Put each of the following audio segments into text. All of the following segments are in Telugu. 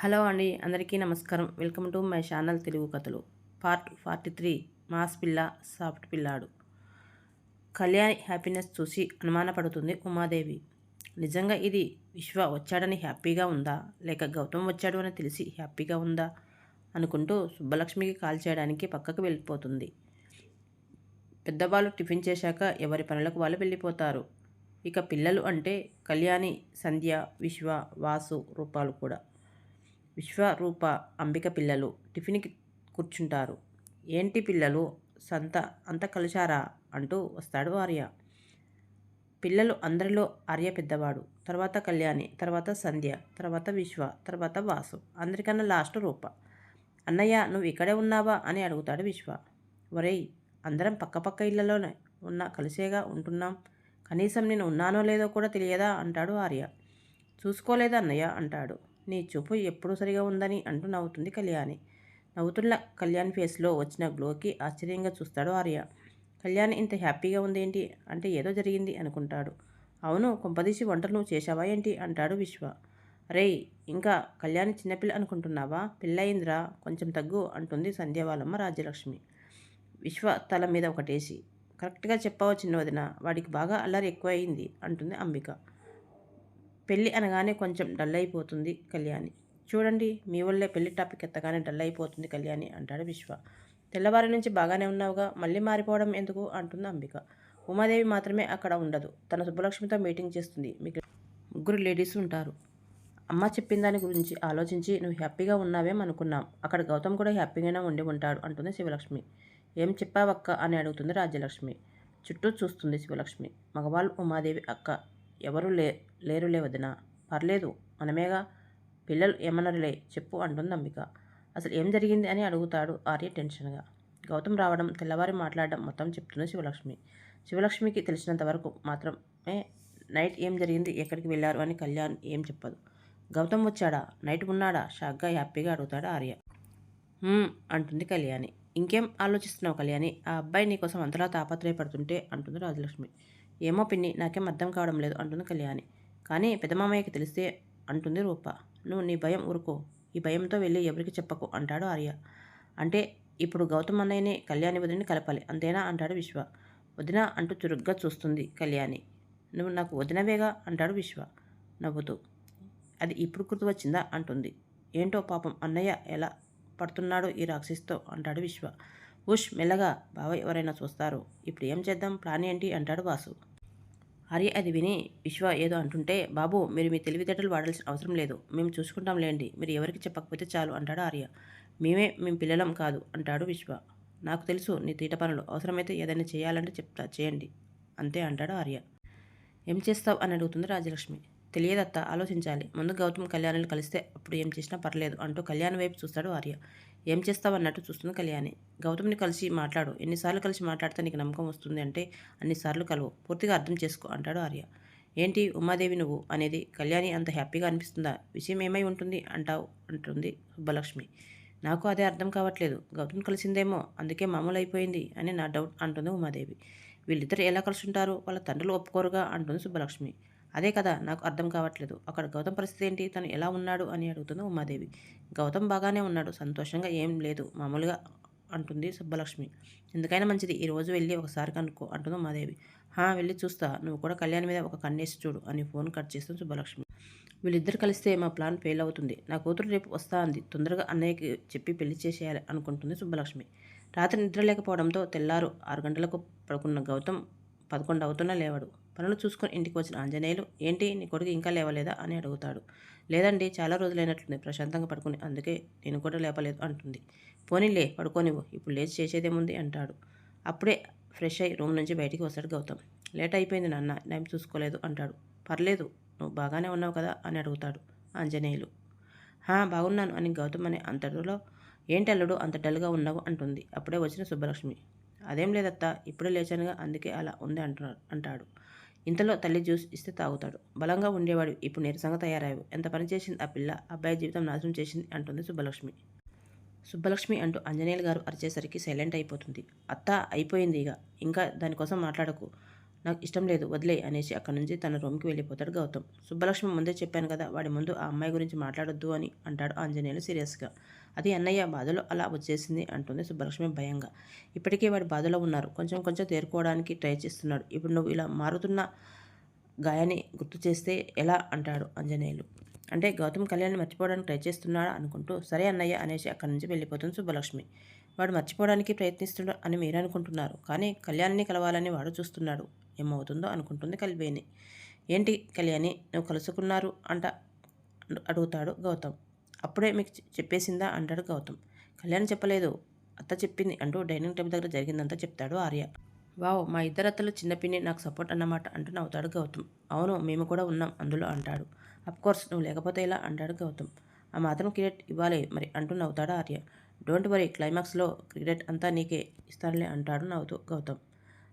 హలో అండి అందరికీ నమస్కారం. Welcome to my channel Telugu కథలు. పార్ట్ ఫార్టీ త్రీ మాస్ పిల్ల సాఫ్ట్ పిల్లాడు. కళ్యాణి హ్యాపీనెస్ చూసి అనుమానపడుతుంది ఉమాదేవి. నిజంగా ఇది విశ్వ వచ్చాడని హ్యాపీగా ఉందా? లేక గౌతమ్ వచ్చాడు అని తెలిసి హ్యాపీగా ఉందా? అనుకుంటూ సుబ్బలక్ష్మికి కాల్ చేయడానికి పక్కకు వెళ్ళిపోతుంది. పెద్దవాళ్ళు టిఫిన్ చేశాక ఎవరి పనులకు వాళ్ళు వెళ్ళిపోతారు. ఇక పిల్లలు అంటే కళ్యాణి సంధ్య విశ్వ వాసు రూపాలు కూడా. విశ్వరూప అంబిక పిల్లలు టిఫిన్కి కూర్చుంటారు. ఏంటి పిల్లలు? సంత అంత కలిశారా అంటూ వస్తాడు ఆర్య. పిల్లలు అందరిలో ఆర్య పెద్దవాడు. తర్వాత కళ్యాణి తర్వాత సంధ్య తర్వాత విశ్వ తర్వాత వాసు. అందరికన్నా లాస్ట్ రూప. అన్నయ్య నువ్వు ఇక్కడే ఉన్నావా అని అడుగుతాడు విశ్వ. ఒరేయ్ అందరం పక్కపక్క ఇళ్ళలోనే ఉన్న కలిసేగా ఉంటున్నాం. కనీసం నేను ఉన్నానో లేదో కూడా తెలియదా అంటాడు ఆర్య. చూసుకోలేదా అన్నయ్య అంటాడు. నీ చూపు ఎప్పుడు సరిగా ఉందని అంటూ నవ్వుతుంది కళ్యాణి. నవ్వుతున్న కళ్యాణ్ ఫేస్లో వచ్చిన గ్లోకి ఆశ్చర్యంగా చూస్తాడు ఆర్య. కళ్యాణ్ ఇంత హ్యాపీగా ఉందేంటి? అంటే ఏదో జరిగింది అనుకుంటాడు. అవును కొంపదీసి వంటలు నువ్వు చేశావా ఏంటి? అంటాడు విశ్వ. రే ఇంకా కళ్యాణి చిన్నపిల్ల అనుకుంటున్నావా? పిల్లయిందిరా కొంచెం తగ్గు అంటుంది సంధ్యావాలమ్మ రాజ్యలక్ష్మి. విశ్వ తల మీద ఒకటేసి కరెక్ట్గా చెప్పావు చిన్న వదిన వాడికి బాగా అల్లరి ఎక్కువ అయింది అంటుంది అంబిక. పెళ్ళి అనగానే కొంచెం డల్ అయిపోతుంది కళ్యాణి. చూడండి మీ వల్లే పెళ్ళి టాపిక్ ఎత్తగానే డల్ అయిపోతుంది కళ్యాణి అంటాడు విశ్వ. తెల్లవారి నుంచి బాగానే ఉన్నావుగా మళ్ళీ మారిపోవడం ఎందుకు? అంటుంది అంబిక. ఉమాదేవి మాత్రమే అక్కడ ఉండదు. తన సుబ్బలక్ష్మితో మీటింగ్ చేస్తుంది. మీకు ముగ్గురు లేడీస్ ఉంటారు. అమ్మ చెప్పిన దాని గురించి ఆలోచించి నువ్వు హ్యాపీగా ఉన్నావేమనుకున్నాం అక్కడ గౌతమ్ కూడా హ్యాపీగానే ఉండి ఉంటాడు అంటుంది శివలక్ష్మి. ఏం చెప్పావక్క? అని అడుగుతుంది రాజ్యలక్ష్మి. చుట్టూ చూస్తుంది శివలక్ష్మి. మగవాళ్ళు ఉమాదేవి అక్క. ఎవరు లే లేరులే వదిన. పర్లేదు మనమేగా పిల్లలు ఏమన్నారులే చెప్పు అంటుంది అంబిక. అసలు ఏం జరిగింది అని అడుగుతాడు ఆర్య టెన్షన్గా. గౌతమ్ రావడం తెల్లవారి మాట్లాడడం మొత్తం చెప్తుంది శివలక్ష్మి. శివలక్ష్మికి తెలిసినంత వరకు మాత్రమే నైట్ ఏం జరిగింది ఎక్కడికి వెళ్ళారు అని కళ్యాణ్ ఏం చెప్పదు. గౌతమ్ వచ్చాడా? నైట్ ఉన్నాడా? షాక్గా హ్యాపీగా అడుగుతాడు ఆర్య. అంటుంది కళ్యాణి. ఇంకేం ఆలోచిస్తున్నావు కళ్యాణి? ఆ అబ్బాయి నీకోసం అంతలా తాపత్రయపడుతుంటే అంటుంది రాజలక్ష్మి. ఏమో పిన్ని నాకేం అర్థం కావడం లేదు అంటుంది కళ్యాణి. కానీ పెద్దమామయ్యకి తెలిస్తే అంటుంది రూప. నువ్వు నీ భయం ఊరుకో ఈ భయంతో వెళ్ళి ఎవరికి చెప్పకు అంటాడు ఆర్య. అంటే ఇప్పుడు గౌతమ్ అన్నయ్యని కళ్యాణి వదిలిని కలపాలి అంతేనా అంటాడు విశ్వ. వదిన అంటూ చురుగ్గా చూస్తుంది కళ్యాణి. నువ్వు నాకు వదినవేగా అంటాడు విశ్వ. నవ్వుతూ. అది ఇప్పుడు గుర్తు వచ్చిందా అంటుంది. ఏంటో పాపం అన్నయ్య ఎలా పడుతున్నాడో ఈ రాక్షసితో అంటాడు విశ్వ. ఉష్ మెల్లగా బావ ఎవరైనా చూస్తారు. ఇప్పుడు ఏం చేద్దాం? ప్లాన్ ఏంటి? అంటాడు వాసు హరి అది విని విశ్వ ఏదో అంటుంటే బాబు మీరు మీ తెలివితేటలు వాడాల్సిన అవసరం లేదు. మేము చూసుకుంటాం లేండి. మీరు ఎవరికి చెప్పకపోతే చాలు అంటాడు ఆర్య. మేమే మేము పిల్లలం కాదు అంటాడు విశ్వ. నాకు తెలుసు నీ తీట పనులు. అవసరమైతే ఏదైనా చేయాలంటే చెప్తా చేయండి. అంతే అంటాడు ఆర్య. ఏం చేస్తావు? అని అడుగుతుంది రాజలక్ష్మి. తెలియదత్త ఆలోచించాలి. ముందు గౌతమ్ కళ్యాణులు కలిస్తే అప్పుడు ఏం చేసినా పర్లేదు అంటూ కళ్యాణ్ వైపు చూస్తాడు ఆర్య. ఏం చేస్తావు అన్నట్టు చూస్తుంది కళ్యాణి. గౌతమ్ని కలిసి మాట్లాడు. ఎన్నిసార్లు కలిసి మాట్లాడితే నీకు నమ్మకం వస్తుంది అంటే అన్నిసార్లు కలవు. పూర్తిగా అర్థం చేసుకో అంటాడు ఆర్య. ఏంటి ఉమాదేవి నువ్వు అనేది కళ్యాణి అంత హ్యాపీగా అనిపిస్తుందా? విషయం ఏమై ఉంటుంది అంటావు అంటుంది సుబ్బలక్ష్మి. నాకు అదే అర్థం కావట్లేదు. గౌతమ్ కలిసిందేమో అందుకే మామూలు అయిపోయింది అని నా డౌట్ అంటుంది ఉమాదేవి. వీళ్ళిద్దరు ఎలా కలిసి ఉంటారు వాళ్ళ తండ్రులు ఒప్పుకోరుగా అంటుంది సుబ్బలక్ష్మి. అదే కదా నాకు అర్థం కావట్లేదు. అక్కడ గౌతమ్ పరిస్థితి ఏంటి? తను ఎలా ఉన్నాడు? అని అడుగుతుంది ఉమాదేవి. గౌతమ్ బాగానే ఉన్నాడు. సంతోషంగా ఏం లేదు. మామూలుగా అంటుంది సుబ్బలక్ష్మి. ఎందుకైనా మంచిది. ఈరోజు వెళ్ళి ఒకసారి కనుక్కో అంటుంది ఉమాదేవి. హా వెళ్ళి చూస్తా. నువ్వు కూడా కళ్యాణ్ మీద ఒక కన్నేసి చూడు అని ఫోన్ కట్ చేస్తుంది సుబ్బలక్ష్మి. వీళ్ళిద్దరు కలిస్తే మా ప్లాన్ ఫెయిల్ అవుతుంది. నా కూతురు రేపు వస్తా అంది. తొందరగా అన్నయ్యకి చెప్పి పెళ్ళి చేసేయాలి అనుకుంటుంది సుబ్బలక్ష్మి. రాత్రి నిద్ర లేకపోవడంతో తెల్లారు. ఆరు గంటలకు పడుకున్న గౌతమ్ పదకొండు అవుతున్నా లేవాడు. పనులు చూసుకొని ఇంటికి వచ్చిన ఆంజనేయులు ఏంటి నీ కొడుకు ఇంకా లేవలేదా? అని అడుగుతాడు. లేదండి చాలా రోజులైనట్లుంది ప్రశాంతంగా పడుకుని అందుకే నేను కూడా లేపలేదు అంటుంది. పోనీలే పడుకోనివ్వు ఇప్పుడు లేచి చేసేదేముంది? అంటాడు. అప్పుడే ఫ్రెష్ అయ్యి రూమ్ నుంచి బయటికి వస్తాడు గౌతమ్. లేట్ అయిపోయింది నాన్న నేను చూసుకోలేదు అంటాడు. పర్లేదు నువ్వు బాగానే ఉన్నావు కదా? అని అడుగుతాడు ఆంజనేయులు. హా బాగున్నాను అని గౌతమ్ అనే అంతటిలో ఏంటి అల్లుడు అంత డల్గా ఉన్నావు? అంటుంది. అప్పుడే వచ్చిన సుబ్బలక్ష్మి. అదేం లేదత్తా ఇప్పుడే లేచానుగా అందుకే అలా ఉంది అంటున్నాడు. అంటాడు ఇంతలో తల్లి జ్యూస్ ఇస్తే తాగుతాడు. బలంగా ఉండేవాడు. ఇప్పుడు నీరసంగా తయారయ్యావు. ఎంత పనిచేసింది ఆ పిల్ల? అబ్బాయి జీవితం నాశనం చేసింది అంటుంది సుబ్బలక్ష్మి. సుబ్బలక్ష్మి అంటూ అంజనేయులు గారు అరిచేసరికి సైలెంట్ అయిపోతుంది. అత్త అయిపోయింది ఇక. ఇంకా దానికోసం మాట్లాడకు. నాకు ఇష్టం లేదు వదిలే అనేసి అక్కడి నుంచి తన రూమ్కి వెళ్ళిపోతాడు గౌతమ్. సుబ్బలక్ష్మి ముందే చెప్పాను కదా వాడి ముందు ఆ అమ్మాయి గురించి మాట్లాడొద్దు అని అంటాడు ఆంజనేయులు సీరియస్గా. అది అన్నయ్య బాధలో అలా వచ్చేసింది అంటుంది సుబ్బలక్ష్మి భయంగా. ఇప్పటికే వాడి బాధలో ఉన్నారు కొంచెం కొంచెం తేరుకోవడానికి ట్రై చేస్తున్నాడు. ఇప్పుడు నువ్వు ఇలా మారుతున్న గాయాన్ని గుర్తు చేస్తే ఎలా అంటాడు ఆంజనేయులు. అంటే గౌతమ్ కళ్యాణ్ మర్చిపోవడానికి ట్రై చేస్తున్నాడా అనుకుంటూ సరే అన్నయ్య అనేసి అక్కడి నుంచి వెళ్ళిపోతుంది సుబ్బలక్ష్మి. వాడు మర్చిపోవడానికి ప్రయత్నిస్తున్నాడు అని మీరు అనుకుంటున్నారు కానీ కళ్యాణ్ని కలవాలని వాడు చూస్తున్నాడు. ఏమవుతుందో అనుకుంటుంది కల్వేని ఏంటి కళ్యాణి నువ్వు కలుసుకున్నారు అంట అడుగుతాడు గౌతమ్. అప్పుడే మీకు చెప్పేసిందా అంటాడు గౌతమ్. కళ్యాణ్ చెప్పలేదు. అత్త చెప్పింది అంటూ డైనింగ్ టేబుల్ దగ్గర జరిగిందంతా చెప్తాడు ఆర్య. వావ్ మా ఇద్దరు అత్తలు చిన్నపిన్ని నాకు సపోర్ట్ అన్నమాట అంటూ నవ్వుతాడు గౌతమ్. అవును మేము కూడా ఉన్నాం అందులో అంటాడు. అఫ్కోర్స్ నువ్వు లేకపోతే ఇలా అంటాడు గౌతమ్. ఆ మాత్రం క్రికెట్ ఇవ్వాలి మరి అంటూ నవ్వుతాడు ఆర్య. డోంట్ వరీ క్లైమాక్స్లో క్రికెట్ అంతా నీకే ఇస్తానులే అంటాడు నవ్వుతూ గౌతమ్.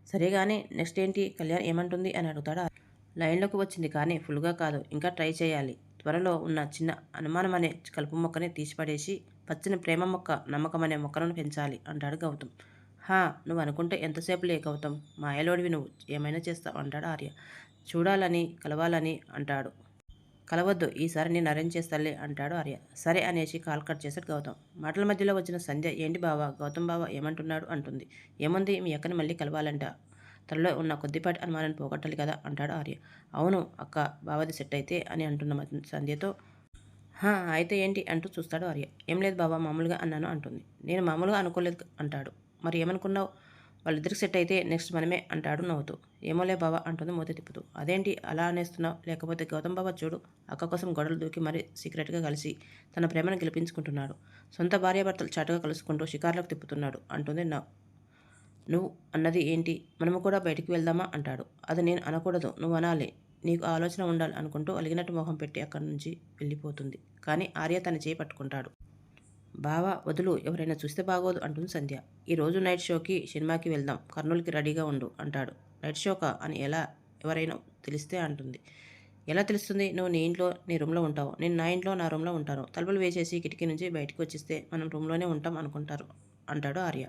సరేగానే నెక్స్ట్ ఏంటి? కళ్యాణ్ ఏమంటుంది అని అడుగుతాడు లైన్లోకి వచ్చింది కానీ ఫుల్గా కాదు ఇంకా ట్రై చేయాలి. త్వరలో ఉన్న చిన్న అనుమానం అనే కలుపు మొక్కని తీసిపడేసి పచ్చని ప్రేమ మొక్క నమ్మకం అనే మొక్కలను పెంచాలి అంటాడు గౌతమ్. హా నువ్వు అనుకుంటే ఎంతసేపు లే గౌతమ్? మాయలోడివి నువ్వు ఏమైనా చేస్తావు అంటాడు ఆర్య. చూడాలని కలవాలని అంటాడు కలవద్దు ఈసారి నేను అరేంజ్ చేస్తాలే అంటాడు ఆర్య. సరే అనేసి కాల్ కట్ చేశాడు గౌతమ్. మాటల మధ్యలో వచ్చిన సంధ్య ఏంటి బావా గౌతమ్ బావ ఏమంటున్నాడు? అంటుంది. ఏముంది మీ అక్కని మళ్ళీ కలవాలంట. తనలో ఉన్న కొద్దిపాటి అనుమానాన్ని పోగొట్టాలి కదా అంటాడు ఆర్య. అవును అక్క బావది సెట్ అయితే అని అంటున్న సంధ్యతో అయితే ఏంటి? అంటూ చూస్తాడు ఆర్య. ఏం లేదు బాబా మామూలుగా అన్నాను అంటుంది. నేను మామూలుగా అనుకోలేదు అంటాడు. మరి ఏమనుకున్నావు? వాళ్ళిద్దరికి సెట్ అయితే నెక్స్ట్ మనమే అంటాడు నవ్వుతూ. ఏమోలే బాబా అంటుంది మూత తిప్పుతూ. అదేంటి అలా అనేస్తున్నావు? లేకపోతే గౌతమ్ బాబా చూడు అక్క కోసం గొడవలు దూకి మరీ సీక్రెట్గా కలిసి తన ప్రేమను గెలిపించుకుంటున్నాడు. సొంత భార్యాభర్తలు చాటుగా కలుసుకుంటూ షికార్లకు తిప్పుతున్నాడు అంటుంది నా నువ్వు అన్నది ఏంటి? మనము కూడా బయటికి వెళ్దామా అంటాడు. అది నేను అనకూడదు నువ్వు అనాలి. నీకు ఆలోచన ఉండాలి అనుకుంటూ అలిగినట్టు మొహం పెట్టి అక్కడి నుంచి వెళ్ళిపోతుంది. కానీ ఆర్య తన చేయి పట్టుకుంటాడు. బావా వదులు ఎవరైనా చూస్తే బాగోదు అంటుంది సంధ్య. ఈరోజు నైట్ షోకి సినిమాకి వెళ్దాం. కర్నూలుకి రెడీగా ఉండు అంటాడు. నైట్ షోకా? అని ఎలా? ఎవరైనా తెలిస్తే అంటుంది. ఎలా తెలుస్తుంది? నువ్వు నీ ఇంట్లో నీ రూమ్లో ఉంటావు. నేను నా ఇంట్లో నా రూమ్లో ఉంటాను. తలుపులు వేసేసి కిటికీ నుంచి బయటకు వచ్చేస్తే మనం రూమ్లోనే ఉంటాం అనుకుంటారు అంటాడు ఆర్య.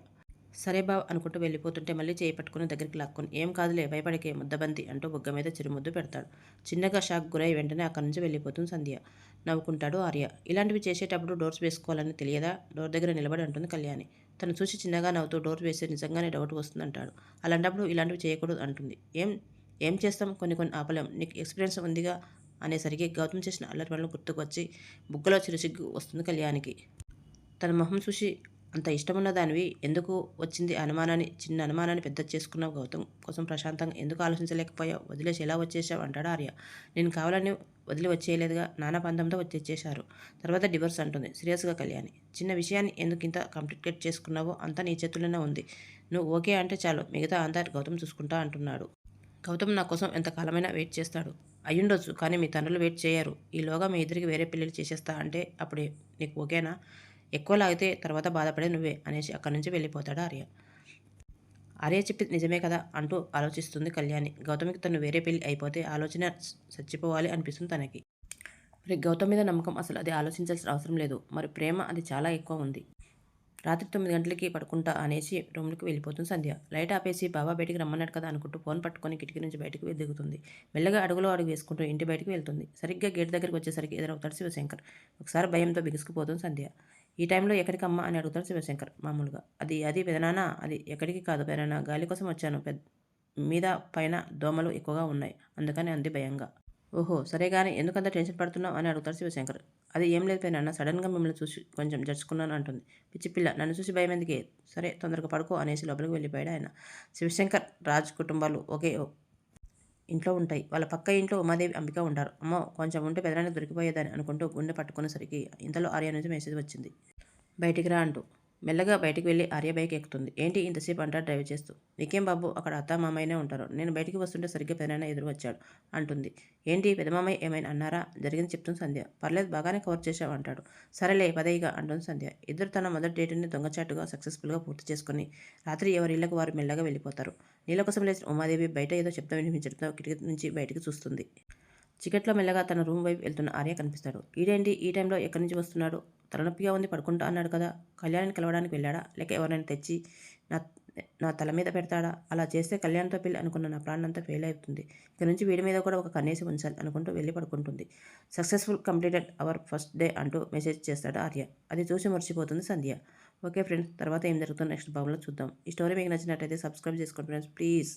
సరే బావ్ అనుకుంటూ వెళ్ళిపోతుంటే మళ్ళీ చేయి పట్టుకుని దగ్గరికి లాక్కుని ఏం కాదులే భయపడికే ముద్దబంతి అంటూ బుగ్గ మీద చిరుముద్దు పెడతాడు. చిన్నగా షాక్ గురై వెంటనే అక్కడి నుంచి వెళ్ళిపోతుంది సంధ్య. నవ్వుకుంటాడు ఆర్య. ఇలాంటివి చేసేటప్పుడు డోర్స్ వేసుకోవాలని తెలియదా? డోర్ దగ్గర నిలబడి అంటుంది కళ్యాణి. తను చూసి చిన్నగా నవ్వుతూ డోర్ వేస్తే నిజంగానే డౌట్ వస్తుందంటాడు. అలాంటప్పుడు ఇలాంటివి చేయకూడదు అంటుంది. ఏం ఏం చేస్తాం? కొన్ని కొన్ని ఆపలేం. నీకు ఎక్స్పీరియన్స్ ఉందిగా? అనేసరికి గౌతమ్ చేసిన అల్లరి పనులు గుర్తుకు వచ్చి బుగ్గలో చిరుసిగ్గు వస్తుంది కళ్యాణికి. తన మొహం చూసి అంత ఇష్టమున్న దానివి ఎందుకు వచ్చింది అనుమానాన్ని చిన్న అనుమానాన్ని పెద్ద చేసుకున్నావు గౌతమ్? కోసం ప్రశాంతంగా ఎందుకు ఆలోచించలేకపోయావు? వదిలేసి ఎలా వచ్చేసావు? అంటాడు ఆర్య. నేను కావాలని వదిలి వచ్చేయలేదుగా నానా పంతంతో వచ్చేసారు. తర్వాత డివోర్స్ అంటుంది సీరియస్గా కళ్యాణి. చిన్న విషయాన్ని ఎందుకు ఇంత కంప్లీట్ చేసుకున్నావో అంతా నీ చేతుల్లోనే ఉంది. నువ్వు ఓకే అంటే చాలు మిగతా అంతా గౌతమ్ చూసుకుంటా అంటున్నాడు. గౌతమ్ నా కోసం ఎంతకాలమైనా వెయిట్ చేస్తాడు. అయ్యుండొచ్చు కానీ మీ తండ్రులు వెయిట్ చేయరు. ఈలోగా మీ ఇద్దరికి వేరే పెళ్ళిళ్ళు చేసేస్తా అంటే అప్పుడే నీకు ఓకేనా? ఎక్కువ లాగితే తర్వాత బాధపడే నువ్వే అనేసి అక్కడి నుంచి వెళ్ళిపోతాడు ఆర్య. ఆర్య చెప్పింది నిజమే కదా అంటూ ఆలోచిస్తుంది కళ్యాణి. గౌతమికి తను వేరే పెళ్ళి అయిపోతే ఆలోచన చచ్చిపోవాలి అనిపిస్తుంది తనకి. మరి గౌతమ్ మీద నమ్మకం అసలు అది ఆలోచించాల్సిన అవసరం లేదు. మరి ప్రేమ అది చాలా ఎక్కువ ఉంది. రాత్రి తొమ్మిది గంటలకి పడుకుంటా అనేసి రూమ్కి వెళ్ళిపోతుంది సంధ్య. లైట్ ఆపేసి బాబా బయటికి రమ్మన్నాడు కదా అనుకుంటూ ఫోన్ పట్టుకొని కిటికీ నుంచి బయటకు దిగుతుంది. మెల్లగా అడుగులో అడుగు వేసుకుంటూ ఇంటి బయటకు వెళ్తుంది. సరిగ్గా గేట్ దగ్గరికి వచ్చేసరికి ఎదురవుతాడు శివశంకర్. ఒకసారి భయంతో బిగుసుకుపోతుంది సంధ్య. ఈ టైంలో ఎక్కడికమ్మా అని అడుగుతాడు శివశంకర్ మామూలుగా. అది అది పెదనానా? అది ఎక్కడికి కాదు పెదనాన్న గాలి కోసం వచ్చాను. పెద్ద మీద పైన దోమలు ఎక్కువగా ఉన్నాయి. అందుకని అంది భయంగా. ఓహో సరే కానీ ఎందుకంత టెన్షన్ పడుతున్నావు అని అడుగుతాడు శివశంకర్. అది ఏం లేదు పైన సడన్గా మిమ్మల్ని చూసి కొంచెం జరుచుకున్నాను అంటుంది. పిచ్చి పిల్ల నన్ను చూసి భయం ఎందుకే? సరే తొందరగా పడుకో అనేసి లోపలికి వెళ్ళిపోయాడు ఆయన. శివశంకర్ రాజ్ కుటుంబాలు ఒకే ఇంట్లో ఉంటాయి. వాళ్ళ పక్క ఇంట్లో ఉమాదేవి అంబిక ఉంటారు. అమ్మో కొంచెం ఉంటే పెదనాన్ని దొరికిపోయేదని అనుకుంటూ గుండె పట్టుకునేసరికి ఇంతలో ఆర్య నుంచి మెసేజ్ వచ్చింది. బయటికి రా అంటూ. మెల్లగా బయటికి వెళ్ళి ఆర్య బైక్ ఎక్కుతుంది. ఏంటి? ఇంతసేపు అంటారు డ్రైవ్ చేస్తూ. నీకేం బాబు అక్కడ అత్త మామయ్యనే ఉంటారు. నేను బయటికి వస్తుంటే సరిగ్గా పెదనాన్న ఎదురు వచ్చాడు అంటుంది. ఏంటి? పెదమామయ్య ఏమైనా అన్నారా? జరిగింది చెప్తుంది సంధ్య. పర్లేదు బాగానే కవర్ చేసావు అంటాడు. సరేలే పదయిగా అంటుంది సంధ్య. ఇద్దరు తన మొదటి డేట్ని దొంగచాటుగా సక్సెస్ఫుల్గా పూర్తి చేసుకుని రాత్రి ఎవరి ఇళ్ళకు వారు మెల్లగా వెళ్ళిపోతారు. నీళ్ళ కోసం లేచిన ఉమాదేవి బయట ఏదో చెప్తా వినిపించడంతో కిటికీ నుంచి బయటికి చూస్తుంది. చికెట్లో మెల్లగా తన రూమ్ వైపు వెళ్తున్న ఆర్య కనిపిస్తాడు. ఈడేంటి? ఈ టైంలో ఎక్కడి నుంచి వస్తున్నాడు? తలనొప్పిగా ఉంది పడుకుంటా అన్నాడు కదా. కళ్యాణ్ని కలవడానికి వెళ్ళాడా? లేక ఎవరైనా తెచ్చి నా నా తల మీద పెడతాడా? అలా చేస్తే కళ్యాణ్తో పెళ్ళి అనుకున్న నా ప్లాన్ అంతా ఫెయిల్ అవుతుంది. ఇక నుంచి వీడి మీద కూడా ఒక కన్నేసి ఉంచాలి అనుకుంటూ వెళ్ళి పడుకుంటుంది. Successful completed our first day అంటూ మెసేజ్ చేస్తాడు ఆర్య. అది చూసి మర్చిపోతుంది సంధ్య. ఓకే ఫ్రెండ్స్ తర్వాత ఏం జరుగుతుందో నెక్స్ట్ భాగంలో చూద్దాం. ఈ స్టోరీ మీకు నచ్చినట్టయితే సబ్స్క్రైబ్ చేసుకోండి ఫ్రెండ్స్. ప్లీజ్.